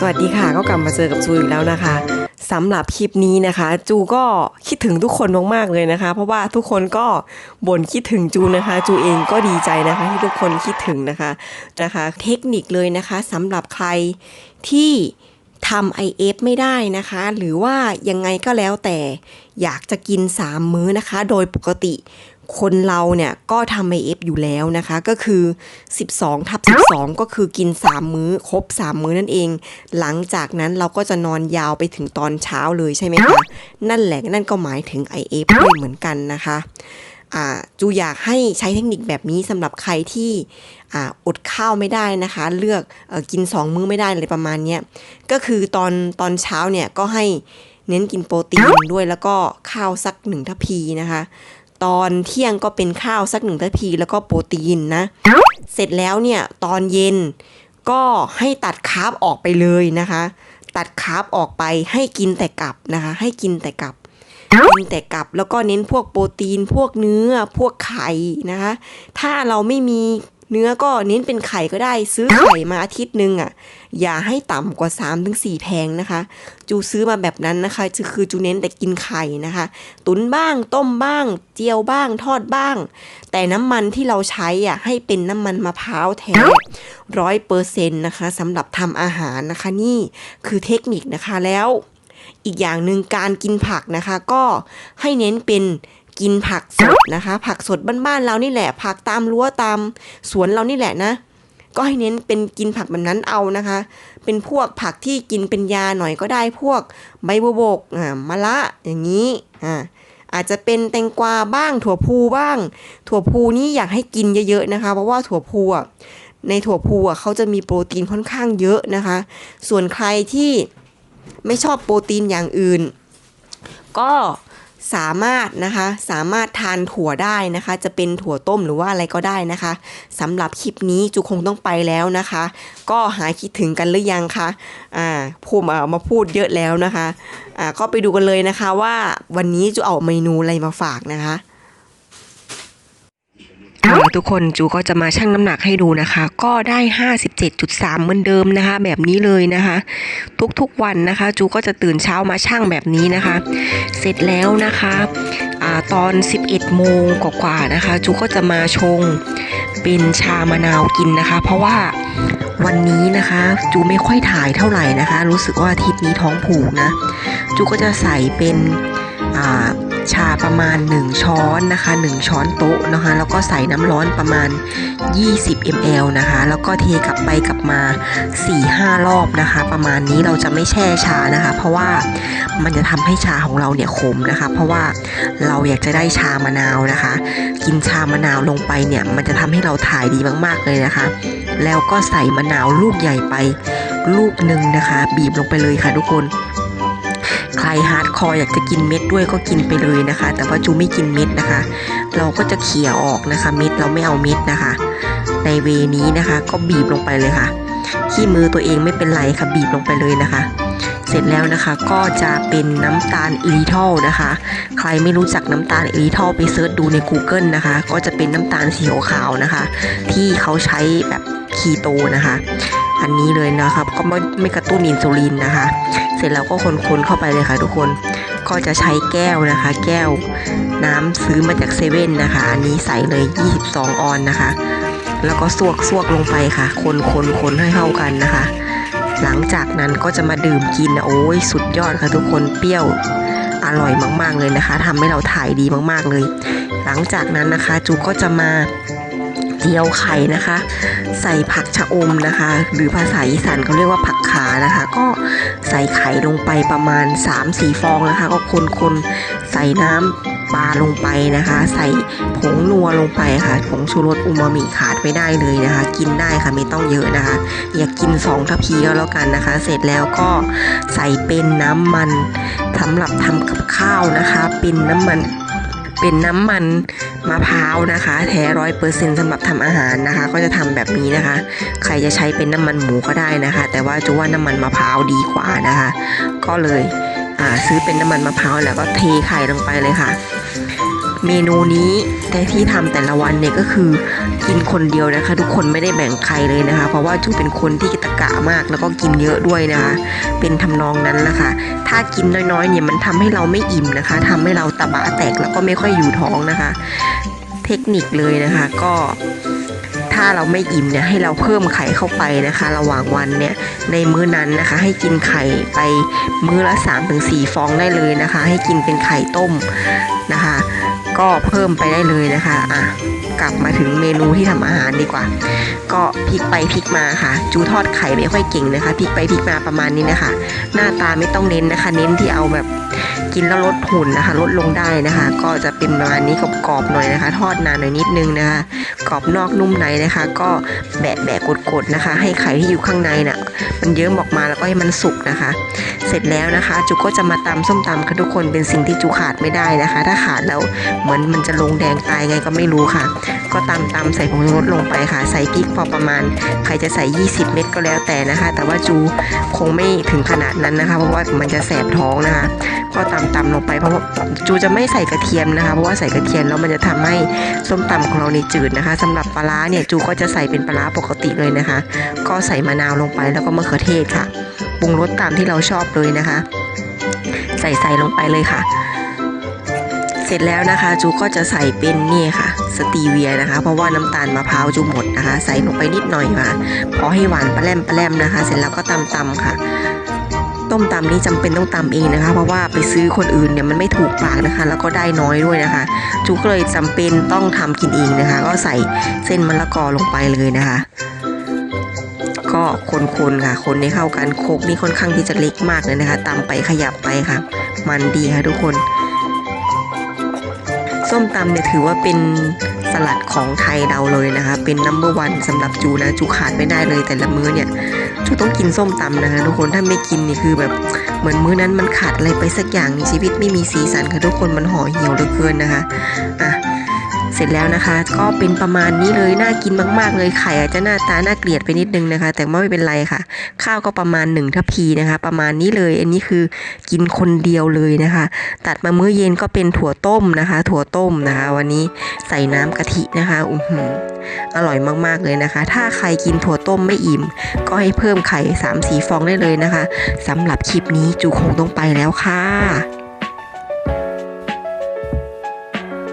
สวัสดีค่ะก็กลับมาเจอกับจูอีกแล้วนะคะสำหรับคลิปนี้นะคะ จูก็คิดถึงทุกคนมากๆเลยนะคะ เพราะว่าทุกคนก็บ่นคิดถึงจูนะคะ จูเองก็ดีใจนะคะ ที่ทุกคนคิดถึงนะคะนะคะ เทคนิคเลยนะคะสำหรับใครที่ทำ IF ไม่ได้นะคะ หรือว่ายังไงก็แล้วแต่อยากจะกิน 3 มื้อนะคะ โดยปกติ คนเราเนี่ยก็ทำ IF อยู่แล้วนะคะ ก็คือ 12 ทับ 12 ก็คือกิน 3 มื้อครบ 3 มื้อนั่นเอง หลังจากนั้นเราก็จะนอนยาวไปถึงตอนเช้าเลยใช่ไหมคะ นั่นแหละนั่นก็หมายถึง IF ด้วยเหมือนกันนะคะจูอยากให้ใช้เทคนิคแบบนี้สำหรับใครที่ออดข้าวไม่ได้นะคะ เลือกอกิน 2 มื้อไม่ได้อะไรประมาณนี้ก็คือตอนตอนเช้าเนี่ยก็ให้เน้นกินโปรตีนด้วยแล้วก็ข้าวสักหนึ่งทัพพีนะคะ ตอนเที่ยงก็เป็นข้าวสักหนึ่งทัพพีแล้วก็โปรตีนนะ เสร็จแล้วเนี่ยตอนเย็นก็ให้ตัดคาร์บออกไปเลยนะคะ ตัดคาร์บออกไปให้กินแต่กับนะคะ ให้กินแต่กับกินแต่กับแล้วก็เน้นพวกโปรตีนพวกเนื้อพวกไข่นะคะ ถ้าเราไม่มี เนื้อก็เน้นเป็นไข่ก็ได้ซื้อไข่มาอาทิตย์หนึ่งอะ อย่าให้ต่ำกว่า3-4ถึง4แพงนะคะ จูซื้อมาแบบนั้นนะคะจะคือจูเน้นแต่กินไข่นะคะ ตุนบ้างต้มบ้าง เจียวบ้างทอดบ้าง แต่น้ำมันที่เราใช้อะให้เป็นน้ำมันมะพร้าวแท้ร้อยเปอร์เซ็นต์นะคะสำหรับทำอาหารนะคะนี่คือเทคนิคนะคะแล้ว อีกอย่างหนึ่งการกินผักนะคะ ก็ให้เน้นเป็น กินผักสดนะคะ ผักสดบ้านๆเรานี่แหละ ผักตามรั้วตามสวนเรานี่แหละนะ ก็ให้เน้นเป็นกินผักแบบนั้นเอานะคะ เป็นพวกผักที่กินเป็นยาหน่อยก็ได้พวกใบบัวบกอ่ามะละอย่างนี้อ่าอาจจะเป็นแตงกวาบ้างถั่วพูบ้าง ถั่วพูนี่อยากให้กินเยอะๆนะคะ เพราะว่าถั่วพูในถั่วพูเขาจะมีโปรตีนค่อนข้างเยอะนะคะ ส่วนใครที่ไม่ชอบโปรตีนอย่างอื่น ก็ สามารถนะคะ สามารถทานถั่วได้นะคะ จะเป็นถั่วต้มหรือว่าอะไรก็ได้นะคะสำหรับคลิปนี้จูคงต้องไปแล้วนะคะ ก็หายคิดถึงกันหรือยังคะอ่าผมเอามาพูดเยอะแล้วนะคะอ่าก็ไปดูกันเลยนะคะว่าวันนี้จูเอาเมนูอะไรมาฝากนะคะ เอาละทุกคนจูก็จะมาชั่งน้ำหนักให้ดูนะคะ ก็ได้ 57.3 เหมือนเดิมนะคะ แบบนี้เลยนะคะ ทุกๆวันนะคะ จูก็จะตื่นเช้ามาชั่งแบบนี้นะคะ เสร็จแล้วนะคะตอน 11 โมงกว่าๆนะคะ จูก็จะมาชงเป็นชามะนาวกินนะคะ เพราะว่าวันนี้นะคะ จูไม่ค่อยถ่ายเท่าไหร่นะคะ รู้สึกว่าอาทิตย์นี้ท้องผูกนะ จูก็จะใส่เป็นอ่า ชาประมาณ 1 ช้อนนะคะ 1 ช้อนโต๊ะนะคะ แล้วก็ใส่น้ำร้อนประมาณ 20 ml นะคะ แล้วก็เทกลับไปกลับมา 4-5 รอบนะคะ ประมาณนี้เราจะไม่แช่ชานะคะ เพราะว่ามันจะทำให้ชาของเราเนี่ยขมนะคะ เพราะว่าเราอยากจะได้ชามะนาวนะคะ กินชามะนาวลงไปเนี่ย มันจะทำให้เราถ่ายดีมาก ๆ เลยนะคะ แล้วก็ใส่มะนาวลูกใหญ่ไปลูกหนึ่งนะคะ บีบลงไปเลยค่ะทุกคน ใครฮาร์ดคอร์อยากจะกินเม็ดด้วยก็กินไปเลยนะคะ แต่ว่าจูไม่กินเม็ดนะคะ เราก็จะเขี่ยออกนะคะ เม็ดเราไม่เอาเม็ดนะคะ ในเวนี้นะคะ ก็บีบลงไปเลยค่ะขี้มือตัวเองไม่เป็นไรค่ะบีบลงไปเลยนะคะ เสร็จแล้วนะคะก็จะเป็นน้ำตาลอิริทอลนะคะ ใครไม่รู้จักน้ำตาลอิริทอลไปเซิร์ชดูใน Google นะคะ ก็จะเป็นน้ำตาลสีขาวนะคะ ที่เขาใช้แบบคีโตนะคะ อันนี้เลยนะครับก็ไม่ไม่กระตุ้นอินซูลินนะคะ เสร็จแล้วก็คนๆเข้าไปเลยค่ะทุกคนก็จะใช้แก้วนะคะ แก้วน้ำซื้อมาจากเซเว่นนะคะ อันนี้ใส่เลย 22 ออนนะคะ แล้วก็สวกสวกลงไปค่ะ คนคนคนให้เข้ากันนะคะ หลังจากนั้นก็จะมาดื่มกินนะโอ้ยสุดยอดค่ะทุกคนเปรี้ยวอร่อยมากๆเลยนะคะทำให้เราถ่ายดีมากๆเลย หลังจากนั้นนะคะจูก็จะมา เจียวไข่นะคะ ใส่ผักชะอมนะคะ หรือภาษาอีสานเขาเรียกว่าผักขานะคะ ก็ใส่ไข่ลงไปประมาณ 3-4 ฟองนะคะ ก็คนๆใส่น้ำปลาลงไปนะคะ ใส่ผงนัวลงไปค่ะ ผงชูรสอูมามิขาดไม่ได้เลยนะคะ กินได้ค่ะไม่ต้องเยอะนะคะ อย่ากกิน2ทัพพีก็แล้วกันนะคะ เสร็จแล้วก็ใส่เป็นน้ำมันสำหรับทำกับข้าวนะคะ เป็นน้ำมัน เป็นน้ำมันมะพร้าวนะคะ แท้ร้อยเปอร์เซ็นต์สำหรับทำอาหารนะคะ ก็จะทำแบบนี้นะคะ ใครจะใช้เป็นน้ำมันหมูก็ได้นะคะ แต่ว่าจูว่าน้ำมันมะพร้าวดีกว่านะคะ ก็เลยซื้อเป็นน้ำมันมะพร้าวแล้วก็เทไข่ลงไปเลยค่ะ เมนูนี้แต่ที่ทำแต่ละวันเนี่ยก็คือกินคนเดียวนะคะ ทุกคนไม่ได้แบ่งใครเลยนะคะ เพราะว่าจูเป็นคนที่กิตะกะมากแล้วก็กินเยอะด้วยนะคะ เป็นทำนองนั้นนะคะ ถ้ากินน้อยๆเนี่ยมันทำให้เราไม่อิ่มนะคะทำให้เราตะบะแตกแล้วก็ไม่ค่อยอยู่ท้องนะคะ เทคนิคเลยนะคะก็ถ้าเราไม่อิ่มเนี่ยให้เราเพิ่มไข่เข้าไปนะคะ ระหว่างวันเนี่ยในมื้อนั้นนะคะ ให้กินไข่ไปมื้อละ 3-4 ฟองได้เลยนะคะ ให้กินเป็นไข่ต้มนะคะ ก็เพิ่มไปได้เลยนะคะอะ กลับมาถึงเมนูที่ทำอาหารดีกว่า ก็พลิกไปพลิกมาค่ะ จูทอดไข่ไม่ค่อยเก่งนะคะพลิกไปพลิกมาประมาณนี้นะคะ หน้าตาไม่ต้องเน้นนะคะ เน้นที่เอาแบบกินแล้วลดหุ่นนะคะ ลดลงได้นะคะ ก็จะเป็นประมาณนี้กรอบๆหน่อยนะคะ ทอดนานหน่อยนิดนึงนะคะกรอบนอกนุ่มในนะคะ ก็แบะแบะกดๆนะคะ ให้ไข่ที่อยู่ข้างในน่ะมันเยิ้มออกมาแล้วก็ให้มันสุกนะคะ เสร็จแล้วนะคะ จุก็จะมาตำส้มตำค่ะทุกคนเป็นสิ่งที่จูขาดไม่ได้นะคะ ถ้าขาดแล้วเหมือนมันจะลงแดงตายไงก็ไม่รู้ค่ะก็ตำตำใส่ผงชูรสลงไปค่ะ ใส่พริกพอประมาณ ใครจะใส่ 20 เม็ดก็แล้วแต่นะคะ แต่ว่าจูคงไม่ถึงขนาดนั้นนะคะ เพราะว่ามันจะแสบท้องนะคะ ก็ตำตำลงไปเพราะว่าจูจะไม่ใส่กระเทียมนะคะ เพราะว่าใส่กระเทียมแล้วมันจะทำให้ส้มตำของเราในจืดนะคะสำหรับปลาเนี่ยจูก็จะใส่เป็นปลาร้าปกติเลยนะคะ ก็ใส่มะนาวลงไปแล้วก็มะเขือเทศค่ะปรุงรสตามที่เราชอบเลยนะคะ ใส่ใส่ลงไปเลยค่ะ เสร็จแล้วนะคะจูก็จะใส่เป็นนี่ค่ะสตีเวียนะคะ เพราะว่าน้ำตาลมะพร้าวจูหมดนะคะ ใส่ลงไปนิดหน่อยค่ะพอให้หวานปลาแรมปลาแรมนะคะ เสร็จแล้วก็ตำตำค่ะ ต้มตำนี้จำเป็นต้องตำเองนะคะ เพราะว่าไปซื้อคนอื่นเนี่ยมันไม่ถูกปากนะคะ แล้วก็ได้น้อยด้วยนะคะ จูก็เลยจำเป็นต้องทำกินเองนะคะ ก็ใส่เส้นมะละกอลงไปเลยนะคะ ก็คนๆค่ะ คนให้เข้ากันโคกนี่ค่อนข้างที่จะเล็กมากเลยนะคะตำไปขยับไปค่ะ มันดีค่ะทุกคน ส้มตำเนี่ยถือว่าเป็นสลัดของไทยเราเลยนะคะ เป็นนัมเบอร์วันสำหรับจูนะจูขาดไม่ได้เลยแต่ละมื้อเนี่ยจูต้องกินส้มตำนะคะทุกคนถ้าไม่กินนี่คือแบบเหมือนมื้อนั้นมันขาดอะไรไปสักอย่างในชีวิตไม่มีสีสันค่ะทุกคนมันห่อเหี่ยวเหลือเกินนะคะอะ เสร็จแล้วนะคะ ก็เป็นประมาณนี้เลยน่ากินมาก ๆ เลยไข่อาจจะหน้าตาน่าเกลียดไปนิดนึงนะคะ แต่ว่าไม่เป็นไรค่ะ ข้าวก็ประมาณหนึ่งทัพพีนะคะ ประมาณนี้เลย อันนี้คือกินคนเดียวเลยนะคะ ตัดมามื้อเย็นก็เป็นถั่วต้มนะคะ ถั่วต้มนะคะ วันนี้ใส่น้ำกะทินะคะอือหืออร่อยมากๆเลยนะคะ ถ้าใครกินถั่วต้มไม่อิ่ม ก็ให้เพิ่มไข่3-4ฟองได้เลยนะคะสำหรับคลิปนี้จูคงต้องไปแล้วค่ะ